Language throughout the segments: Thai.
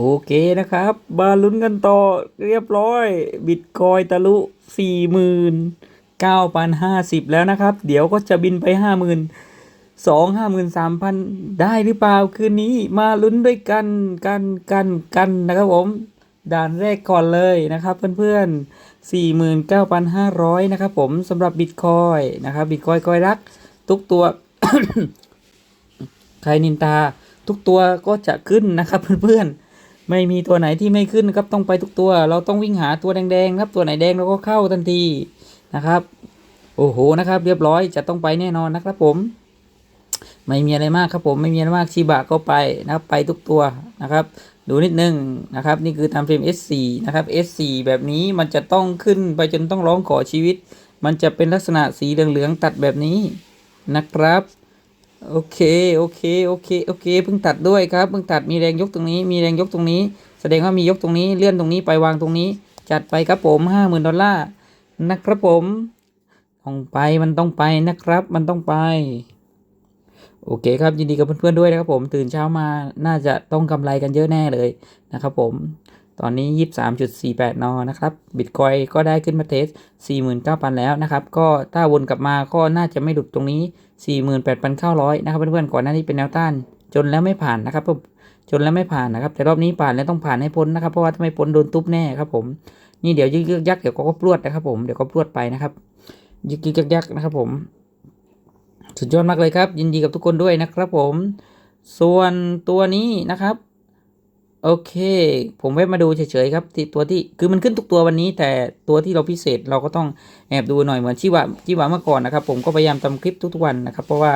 โอเคนะครับ มาลุ้นกันต่อเรียบร้อย บิตคอยทะลุ 49,050 แล้วนะครับ เดี๋ยวก็จะบินไป 50,000 2 53,000 ได้หรือเปล่าคืนนี้มาลุ้นด้วยกันกันกันกันนะครับผม ด่านแรกก่อนเลยนะครับเพื่อนๆ 49,500 นะครับผมสำหรับบิตคอยนะครับบิตคอยคอยรัก ทุกตัว ใครนินตา ทุกตัวก็จะขึ้นนะครับเพื่อนๆ ไม่มีตัวไหนที่ไม่ขึ้นครับต้องไปทุกตัว เราต้องวิ่งหาตัวแดงๆครับตัวไหนแดงเราก็เข้าทันทีนะครับ โอ้โหนะครับ เรียบร้อยจะต้องไปแน่นอนนะครับผม ไม่มีอะไรมากครับผมไม่มีอะไรมากชิบะก็ไปนะครับไปทุกตัวนะครับ ดูนิดนึงนะครับ นี่คือทำเฟรม S4 นะครับ S4 แบบนี้มันจะต้องขึ้นไปจนต้องร้องขอชีวิต มันจะเป็นลักษณะสีเหลืองๆตัดแบบนี้นะครับ โอเคโอเคโอเคโอเคเพิ่งตัดด้วยครับเพิ่งตัดมีแรงยกตรงนี้ มีแรงยกตรงนี้ แสดงว่ามียกตรงนี้เลื่อนตรงนี้ไปวางตรงนี้ จัดไปครับผมห้าหมื่นดอลลาร์นะครับผมต้องไปมันต้องไปนะครับ มันต้องไป โอเคครับยินดีกับเพื่อนๆด้วยนะครับผมตื่นเช้ามาน่าจะต้องกำไรกันเยอะแน่เลยนะครับผม ตอนนี้ยี่สามจุดสี่แปดนอนะครับบิตคอยก็ได้ขึ้นมาเทสสี่หมื่นเก้าพันแล้วนะครับ ก็ถ้าวนกลับมาก็น่าจะไม่หลุดตรงนี้สี่หมื่นแปดพันเก้าร้อยนะครับ เพื่อนๆ ก่อนหน้านี้เป็นแนวต้าน จนแล้วไม่ผ่านนะครับผมจนแล้วไม่ผ่านนะครับ แต่รอบนี้ผ่านแล้วต้องผ่านให้พ้นนะครับ เพราะว่าถ้าไม่พ้นโดนตุ๊บแน่ครับผม นี่เดี๋ยวยึกยึกยักเดี๋ยวก็พรวดนะครับ ผม เดี๋ยวก็พรวดไปนะครับ ยึกยักยักนะครับผม สุดยอดมากเลยครับ ยินดีกับทุกคนด้วยนะครับผม ส่วนตัวนี้นะครับ โอเค ผมเว็บมาดูเฉยๆครับที่ตัวที่คือมันขึ้นทุกตัววันนี้ แต่ตัวที่เราพิเศษเราก็ต้องแอบดูหน่อยเหมือนชิวะชิวะเมื่อก่อนนะครับ ผมก็พยายามทำคลิปทุกๆวันนะครับ เพราะว่า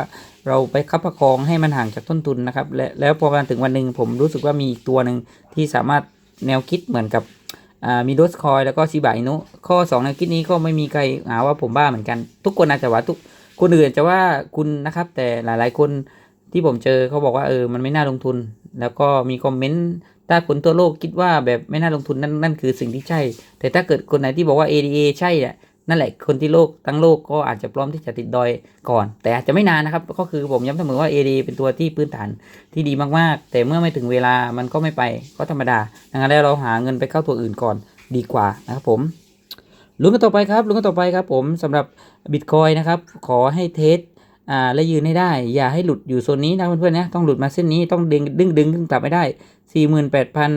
เราไปคับประคองให้มันห่างจากต้นทุนนะครับ และแล้วพอมาถึงวันหนึ่งผมรู้สึกว่ามีอีกตัวหนึ่งที่สามารถแนวคิดเหมือนกับมีโดสคอยแล้วก็ชิบะอินุข้อสองแนวคิดนี้ก็ไม่มีใครหาว่าผมบ้าเหมือนกัน ทุกคนอาจจะว่าทุกคนอื่นจะว่าคุณนะครับ แต่หลายๆคน ที่ผมเจอเขาบอกว่าเออมันไม่น่าลงทุน แล้วก็มีคอมเมนต์ถ้าคนตัวโลกคิดว่าแบบไม่น่าลงทุนนั่นนั่นคือสิ่งที่ใช่ แต่ถ้าเกิดคนไหนที่บอกว่า ADA ใช่อะนั่นแหละคนที่โลกทั้งโลกก็อาจจะพร้อมที่จะติดดอยก่อน แต่อาจจะไม่นานนะครับ ก็คือผมย้ำเสมอว่า ADA เป็นตัวที่พื้นฐานที่ดีมากๆ แต่เมื่อไม่ถึงเวลามันก็ไม่ไปก็ธรรมดาดังนั้นแล้วเราหาเงินไปเข้าตัวอื่นก่อนดีกว่านะครับผมลุ้นกันต่อไปครับลุ้นกันต่อไปครับผมสำหรับบิตคอยนะครับขอให้เทส อ่าและยืนให้ได้ อย่าให้หลุดอยู่โซนนี้นะเพื่อนๆนะต้องหลุดมาเส้นนี้ต้องดึงดึงดึงขึ้นกลับไม่ได้สี่หมื่นแปดพัน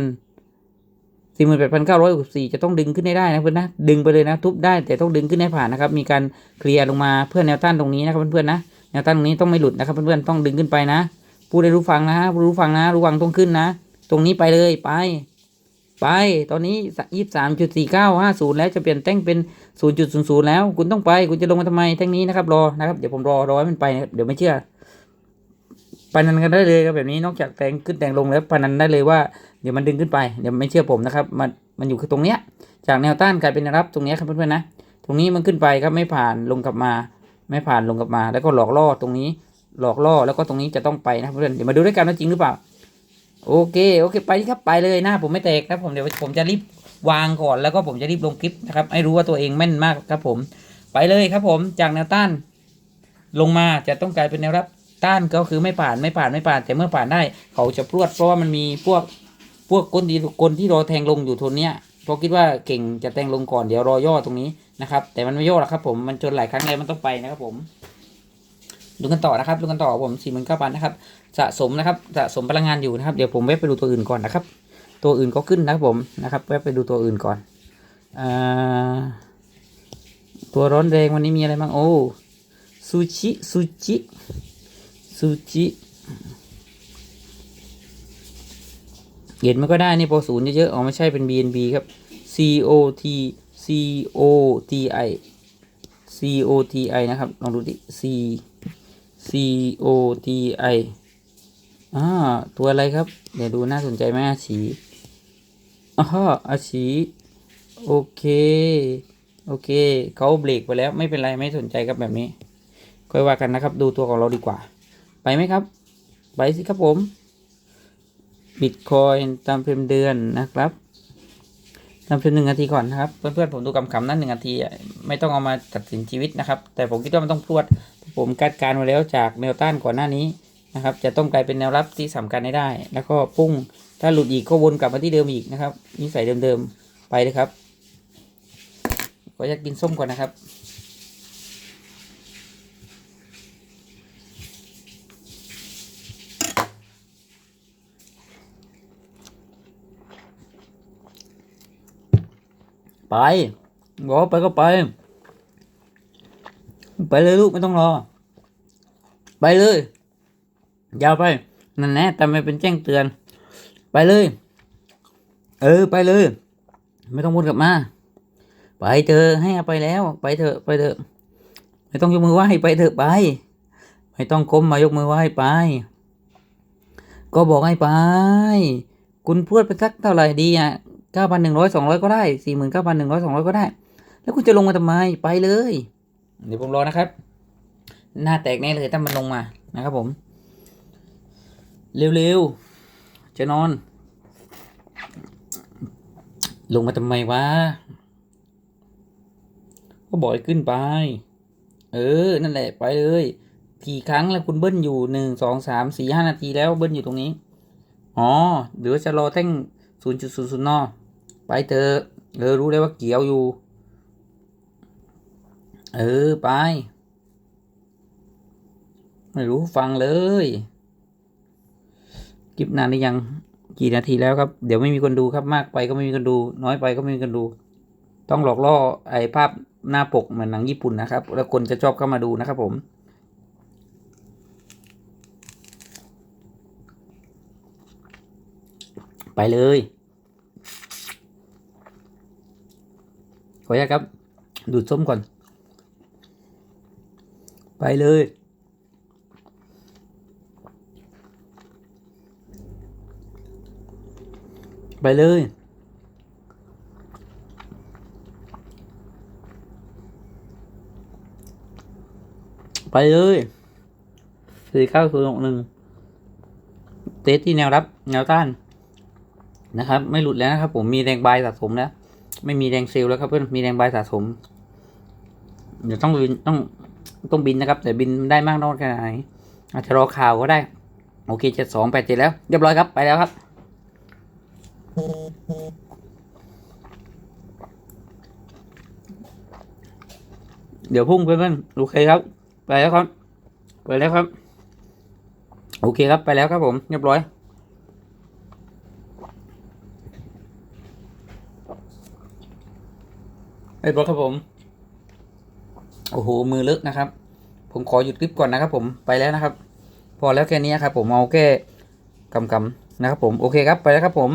สี่หมื่นแปดพันเก้าร้อยหกสี่จะต้องดึงขึ้นให้ได้นะเพื่อนนะดึงไปเลยนะทุบได้แต่ต้องดึงขึ้นให้ผ่านนะครับมีการเคลียร์ลงมาเพื่อแนวต้านตรงนี้นะครับเพื่อนๆนะแนวต้านตรงนี้ต้องไม่หลุดนะครับเพื่อนๆต้องดึงขึ้นไปนะผู้ได้รู้ฟังนะผู้รู้ฟังนะ รู้ฟังต้องขึ้นนะ ตรงนี้ไปเลยไป ไป ตอนนี้ยี่สามจุดสี่เก้าห้าศูนย์แล้วจะเปลี่ยนแท่งเป็นศูนย์จุดศูนย์ศูนย์แล้ว คุณต้องไป คุณจะลงมาทำไมแท่งนี้นะครับ รอนะครับ เดี๋ยวผมรอรอให้มันไปนเดี๋ยวไม่เชื่อปนันกันได้เลยครับแบบนี้นอกจากแทงขึ้นแทงลงแล้วปนันได้เลยว่าเดี๋ยวมันดึงขึ้นไปเดี๋ยวไม่เชื่อผมนะครับ มันมันอยู่คือตรงเนี้ย จากแนวต้านกลายเป็นรับตรงเนี้ยครับเพื่อนๆนะตรงนี้มันขึ้นไปครับไม่ผ่านลงกลับมา ไม่ผ่านลงกลับมา แล้วก็หลอกล่อตรงนี้หลอกล่อแล้วก็ตรงนี้จะต้องไปนะเพื่อนเดี๋ยวมาดูด้วยกันว่าจริงหรือเปล่า โอเคโอเค ไปครับไปเลยหน้าผมไม่แตกครับผมเดี๋ยวผมจะรีบวางก่อนแล้วก็ผมจะรีบลงคลิปนะครับให้รู้ว่าตัวเองแม่นมากครับผมไปเลยครับผมจากแนวต้าน ลงมาจะต้องกลายเป็นแนวรับต้านก็คือไม่ผ่านไม่ผ่านไม่ผ่าน แต่เมื่อผ่านได้ เขาจะพรวดเพราะว่ามันมีพวกพวกคนที่คนที่รอแทงลงอยู่ทนเนี้ยเพราะคิดว่าเก่งจะแทงลงก่อนเดี๋ยวรอย่อตรงนี้นะครับแต่มันไม่ย่อหรอกครับผมมันจนหลายครั้งเลยมันต้องไปนะครับผม ดูกันต่อนะครับดูกันต่อผมสี่หมื่นเก้าพันนะครับสะสมนะครับสะสมพลังงานอยู่นะครับเดี๋ยวผมเว็บไปดูตัวอื่นก่อนนะครับ ตัวอื่นก็ขึ้นนะครับผมนะครับเว็บไปดูตัวอื่นก่อนอ่าตัวร้อนแรงวันนี้มีอะไรบ้างโอ้ซูชิซูชิซูชิเห็นมันก็ได้นี่พอศูนย์เยอะๆอ๋อไม่ใช่เป็น BNB ครับ C O T C O T I C O T I นะครับ ลองดูดิ C C O T I อ่าตัวอะไรครับ เดี๋ยวดูน่าสนใจไหมอาชีอ๋ออาชีโอเค โอเค เขาเบรกไปแล้วไม่เป็นไรไม่สนใจครับแบบนี้ ค่อยว่ากันนะครับ ดูตัวของเราดีกว่า ไปไหมครับ ไปสิครับผมบิตคอยตามเฟรมเดือนนะครับทำเพียงหนึ่งนาทีก่อนนะครับ เพื่อนๆผมดูกำคำนั้นหนึ่งนาทีไม่ต้องเอามาตัดสินชีวิตนะครับ แต่ผมคิดว่ามันต้องพรวด ผมคาดการณ์มาแล้วจากแนวต้านก่อนหน้านี้นะครับ จะต้องกลายเป็นแนวรับที่สำคัญให้ได้ แล้วก็ปุ้งถ้าหลุดอีกก็วนกลับมาที่เดิมอีกนะครับนิสัยเดิมๆไปเลยครับขออยากกินส้มก่อนนะครับไปบอกไปก็ไป ไปเลยลูกไม่ต้องรอ ไปเลย ยาวไป นั่นแน่แต่ไม่เป็นแจ้งเตือน ไปเลย เออ ไปเลย ไม่ต้องวนกลับมา ไปเถอะให้อภัยแล้ว ไปเถอะไปเถอะไม่ต้องยกมือไหว้ไปเถอะไป ไม่ต้องก้มมายกมือไหว้ไป ก็บอกให้ไป คุณพูดไปสักเท่าไหร่ดีอะเก้าพันหนึ่งร้อยสองร้อยก็ได้สี่หมื่นเก้าพันหนึ่งร้อยสองร้อยก็ได้ แล้วคุณจะลงมาทำไมไปเลย เดี๋ยวผมรอนะครับ หน้าแตกแน่เลยถ้ามันลงมานะครับผม เร็วๆ จะนอน ลงมาทำไมวะ ก็บอกขึ้นไป เออ นั่นแหละไปเลย กี่ครั้งแล้วคุณเบิ้ลอยู่หนึ่งสองสามสี่ห้านาทีแล้วเบิ้ลอยู่ตรงนี้ อ๋อเดี๋ยวจะรอแท่งศูนย์จุดศูนย์ศูนย์นอไปเถอะเออรู้แล้วว่าเกี่ยวอยู่ เออ ไป ไม่รู้ฟังเลยคลิปนานหรือยังกี่นาทีแล้วครับ เดี๋ยวไม่มีคนดูครับมากไปก็ไม่มีคนดู น้อยไปก็ไม่มีคนดู ต้องหลอกล่อไอ้ภาพหน้าปกเหมือนหนังญี่ปุ่นนะครับ แล้วคนจะชอบเข้ามาดูนะครับผม ไปเลย ขออนุญาตครับ ดูดส้มก่อน ไปเลย ไปเลยไปเลยสี่เก้าศูนย์หกหนึ่งเตสที่แนวรับ แนวต้าน นะครับ ไม่หลุดแล้วนะครับ ผมมีแรงบายสะสมแล้ว ไม่มีแรงเซลล์แล้วครับเพื่อนมีแรงบายสะสม เดี๋ยวต้องต้อง ต้องบินนะครับ แต่บินได้มากน้อยแค่ไหนอาจจะรอข่าวก็ได้ โอเคเจ็ดสองแปดเจ็ดแล้ว เรียบร้อยครับไปแล้วครับ เดี๋ยวพุ่งเพื่อนๆโอเคครับ ไปแล้วครับ ไปแล้วครับ โอเคครับไปแล้วครับผมเรียบร้อยเรียบร้อยครับผม โอ้โหมือเลอะนะครับ ผมขอหยุดคลิปก่อนนะครับ ผมไปแล้วนะครับ พอแล้วแค่นี้ครับ ผมเอาแค่กำกำๆนะครับ ผมโอเคครับไปแล้วครับผม